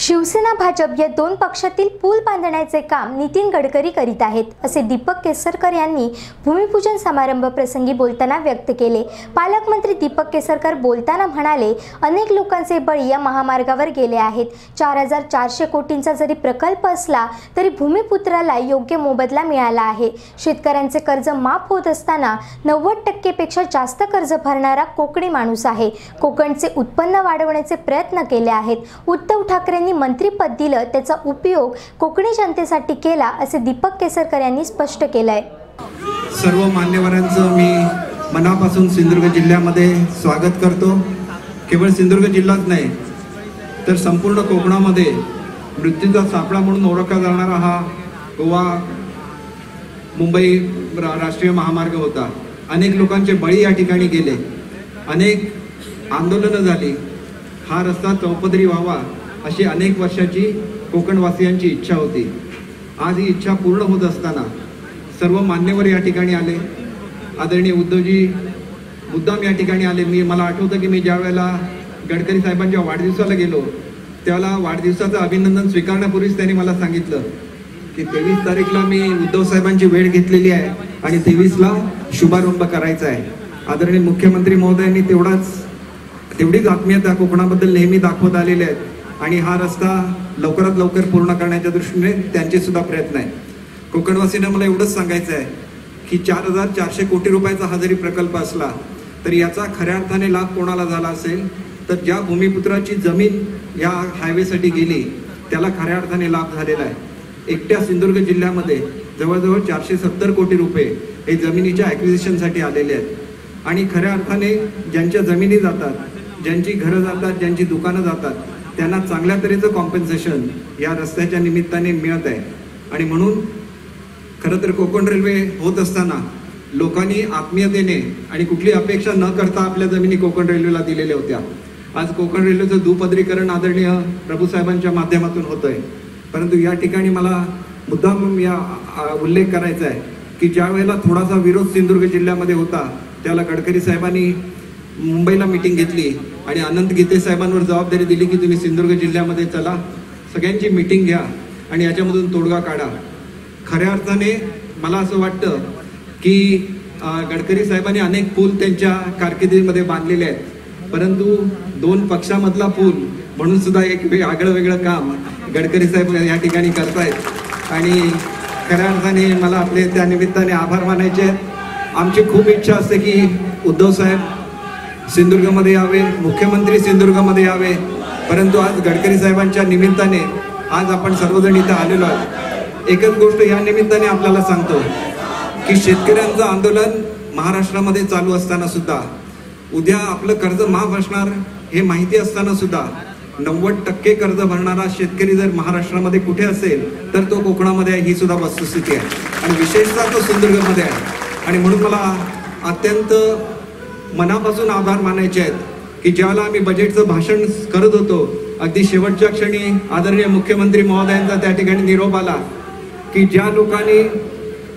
शिवसेना भाजप या दोन पक्षातील पूल बांधण्याचे काम नितीन गडकरी करीत आहेत असे दीपक केसरकर यांनी भूमिपूजन समारंभ प्रसंगी बोलताना व्यक्त केले. पालकमंत्री दीपक केसरकर बोलताना म्हणाले अनेक लोकांचे बळी या महामार्गावर गेले आहेत. चार हजार चारशे कोटींचा जरी प्रकल्प असला तरी भूमिपुत्राला योग्य मोबदला मिळाला आहे. शेतकऱ्यांचे कर्ज माफ होत असताना नव्वद टक्केपेक्षा जास्त कर्ज भरणारा कोकणी माणूस आहे. कोकणचे उत्पन्न वाढवण्याचे प्रयत्न केले आहेत. उद्धव ठाकरेंनी मंत्रीपद दिलं त्याचा उपयोग कोकणी जनतेसाठी केला असे दीपक केसरकर यांनी स्पष्ट केलंय. सर्व मान्यवरांचं मी मनापासून सिंधुदुर्ग जिल्ह्यामध्ये स्वागत करतो. केवळ सिंधुदुर्ग जिल्हाच नाही तर संपूर्ण कोकणामध्ये मृत्यूचा सापळा म्हणून ओळखला जाणारा हा गोवा मुंबई राष्ट्रीय महामार्ग होता. अनेक लोकांचे बळी या ठिकाणी गेले. अनेक आंदोलनं झाली. हा रस्ता चौपदरी व्हावा अशी अनेक वर्षाची कोकणवासियांची इच्छा होती. आज ही इच्छा पूर्ण होत असताना सर्व मान्यवर या ठिकाणी आले. आदरणीय उद्धवजी मुद्दाम या ठिकाणी आले. मी मला आठवतं की मी ज्या वेळेला गडकरी साहेबांच्या वाढदिवसाला गेलो त्याला वाढदिवसाचं अभिनंदन स्वीकारण्यापूर्वीच त्यांनी मला सांगितलं की तेवीस तारीखला मी उद्धव साहेबांची वेळ घेतलेली आहे आणि तेवीसला शुभारंभ करायचा आहे. आदरणीय मुख्यमंत्री महोदयांनी तेवढाच तेवढीच आत्मीयता कोकणाबद्दल नेहमी दाखवत आलेल्या आहेत आणि हा रस्ता लवकरात लवकर पूर्ण करण्याच्या दृष्टीने त्यांचे सुद्धा प्रयत्न आहे कोकणवासींना मला एवढंच सांगायचं आहे की चार हजार चारशे कोटी रुपयाचा हा जरी प्रकल्प असला तर याचा खऱ्या अर्थाने लाभ कोणाला झाला असेल? तर ज्या भूमिपुत्राची जमीन या हायवेसाठी गेली त्याला खऱ्या अर्थाने लाभ झालेला आहे. एकट्या सिंधुदुर्ग जिल्ह्यामध्ये जवळजवळ चारशे सत्तर कोटी रुपये हे जमिनीच्या ॲक्विजिशनसाठी आलेले आहेत. आणि खऱ्या अर्थाने ज्यांच्या जमिनी जातात ज्यांची घरं जातात ज्यांची दुकानं जातात त्यांना चांगल्या तऱ्हेचं कॉम्पन्सेशन या रस्त्याच्या निमित्ताने मिळत आहे. आणि म्हणून खरं तर कोकण रेल्वे होत असताना लोकांनी आत्मीयतेने आणि कुठली अपेक्षा न करता आपल्या जमिनी कोकण रेल्वेला दिलेल्या होत्या. आज कोकण रेल्वेचं दुपदरीकरण आदरणीय प्रभूसाहेबांच्या माध्यमातून होतंय. परंतु या ठिकाणी मला मुद्दाम या उल्लेख करायचा आहे की ज्या वेळेला थोडासा विरोध सिंधुदुर्ग जिल्ह्यामध्ये होता त्याला गडकरी साहेबांनी मुंबईला मिटिंग घेतली आणि अनंत गीते साहेबांवर जबाबदारी दिली की तुम्ही सिंधुदुर्ग जिल्ह्यामध्ये चला. सगळ्यांची मिटिंग घ्या आणि याच्यामधून तोडगा काढा. खऱ्या अर्थाने मला असं वाटतं की गडकरी साहेबांनी अनेक पूल त्यांच्या कारकिर्दीमध्ये बांधलेले आहेत. परंतु दोन पक्षामधला पूल म्हणून सुद्धा एक वे आगळं वेगळं काम गडकरी साहेब या ठिकाणी करतायत. आणि खऱ्या अर्थाने मला आपले त्या निमित्ताने आभार मानायचे आहेत. आमची खूप इच्छा असते की उद्धव साहेब सिंधुदुर्गमध्ये यावे मुख्यमंत्री सिंधुदुर्गमध्ये यावे. परंतु आज गडकरी साहेबांच्या निमित्ताने आज आपण सर्वजण इथं आलेलो आहोत. एकच गोष्ट या निमित्ताने आपल्याला सांगतो की शेतकऱ्यांचं आंदोलन महाराष्ट्रामध्ये चालू असताना सुद्धा उद्या आपलं कर्ज माफ असणार हे माहिती असताना सुद्धा नव्वद टक्के कर्ज भरणारा शेतकरी जर महाराष्ट्रामध्ये कुठे असेल तर तो कोकणामध्ये आहे ही सुद्धा वस्तुस्थिती आहे. आणि विशेषतः तो सिंधुदुर्गमध्ये आहे. आणि म्हणून मला अत्यंत मनापासून आभार मानायचे आहेत की ज्याला आम्ही बजेटचं भाषण करत होतो अगदी शेवटच्या क्षणी आदरणीय मुख्यमंत्री महोदयांचा त्या ठिकाणी निरोप आला की ज्या लोकांनी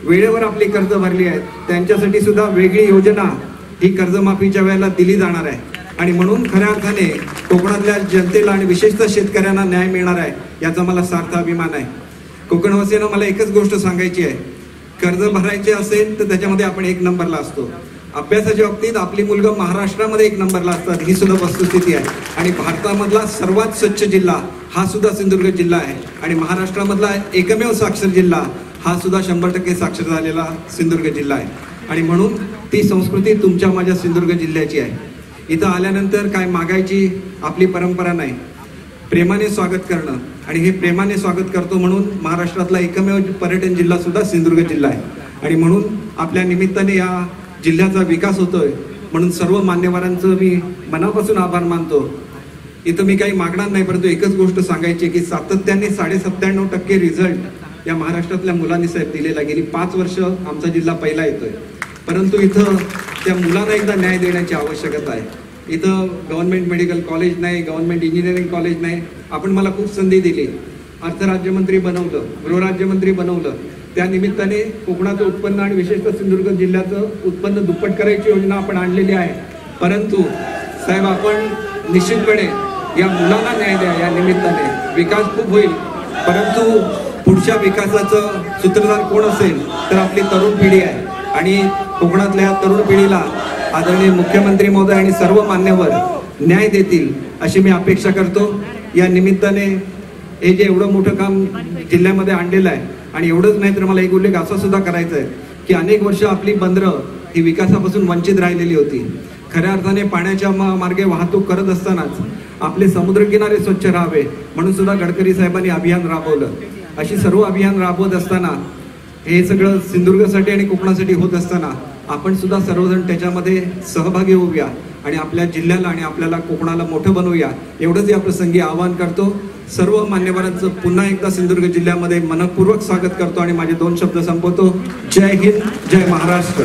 वेळेवर आपली कर्ज भरली आहेत त्यांच्यासाठी सुद्धा वेगळी योजना ही कर्जमाफीच्या वेळेला दिली जाणार आहे. आणि म्हणून खऱ्या अर्थाने कोकणातल्या जनतेला आणि विशेषतः शेतकऱ्यांना न्याय मिळणार आहे याचा मला सार्थ अभिमान आहे. कोकणवासियांना मला एकच गोष्ट सांगायची आहे. कर्ज भरायचे असेल तर त्याच्यामध्ये आपण एक नंबरला असतो. अभ्यासाच्या बाबतीत आपली मुलगा महाराष्ट्रामध्ये एक नंबरला असतात. ही सुद्धा वस्तुस्थिती आहे. आणि भारतामधला सर्वात स्वच्छ जिल्हा हा सुद्धा सिंधुदुर्ग जिल्हा आहे. आणि महाराष्ट्रामधला एकमेव साक्षर जिल्हा हा सुद्धा शंभर टक्के साक्षर झालेला सिंधुदुर्ग जिल्हा आहे. आणि म्हणून ती संस्कृती तुमच्या माझ्या सिंधुदुर्ग जिल्ह्याची आहे. इथं आल्यानंतर काय मागायची आपली परंपरा नाही. प्रेमाने स्वागत करणं. आणि हे प्रेमाने स्वागत करतो म्हणून महाराष्ट्रातला एकमेव पर्यटन जिल्हा सुद्धा सिंधुदुर्ग जिल्हा आहे. आणि म्हणून आपल्या निमित्ताने या जिल्ह्याचा विकास होतोय म्हणून सर्व मान्यवरांचं मी मनापासून आभार मानतो. इथं मी काही मागणार नाही परंतु एकच गोष्ट सांगायची की सातत्याने साडेसत्त्याण्णव टक्के रिझल्ट या महाराष्ट्रातल्या मुलांनी साहेब दिलेला गेली पाच वर्ष आमचा जिल्हा पहिला येतोय. परंतु इथं त्या मुलांना एकदा न्याय देण्याची आवश्यकता आहे. इथं गव्हर्नमेंट मेडिकल कॉलेज नाही गव्हर्नमेंट इंजिनिअरिंग कॉलेज नाही. आपण मला खूप संधी दिली. अर्थराज्यमंत्री बनवलं गृहराज्यमंत्री बनवलं त्या निमित्ताने कोकणाचं उत्पन्न आणि विशेषतः सिंधुदुर्ग जिल्ह्याचं उत्पन्न दुप्पट करायची योजना आपण आणलेली आहे. परंतु साहेब आपण निश्चितपणे या मुलांना न्याय द्या या निमित्ताने. विकास खूप होईल. परंतु पुढच्या विकासाचं सूत्रधार कोण असेल तर आपली तरुण पिढी आहे. आणि कोकणातल्या तरुण पिढीला आदरणीय मुख्यमंत्री महोदय आणि सर्व मान्यवर न्याय देतील अशी मी अपेक्षा करतो. या निमित्ताने हे जे एवढं मोठं काम जिल्ह्यामध्ये आणलेलं आहे आणि एवढंच नाही तर मला एक उल्लेख असा सुद्धा करायचा आहे की अनेक वर्ष आपली बंदरं ही विकासापासून वंचित राहिलेली होती. खऱ्या अर्थाने पाण्याच्या मा- मार्गे वाहतूक करत असतानाच आपले समुद्रकिनारे स्वच्छ राहावे म्हणून सुद्धा गडकरी साहेबांनी अभियान राबवलं. अशी सर्व अभियान राबवत असताना हे सगळं सिंधुदुर्गासाठी आणि कोकणासाठी होत असताना आपण सुद्धा सर्वजण त्याच्यामध्ये सहभागी होऊया आणि आपल्या जिल्ह्याला आणि आपल्याला कोकणाला मोठं बनवूया. एवढंच या प्रसंगी आवाहन करतो. सर्व मान्यवरांचं पुन्हा एकदा सिंधुदुर्ग जिल्ह्यामध्ये मनपूर्वक स्वागत करतो आणि माझे दोन शब्द संपवतो. जय हिंद जय महाराष्ट्र.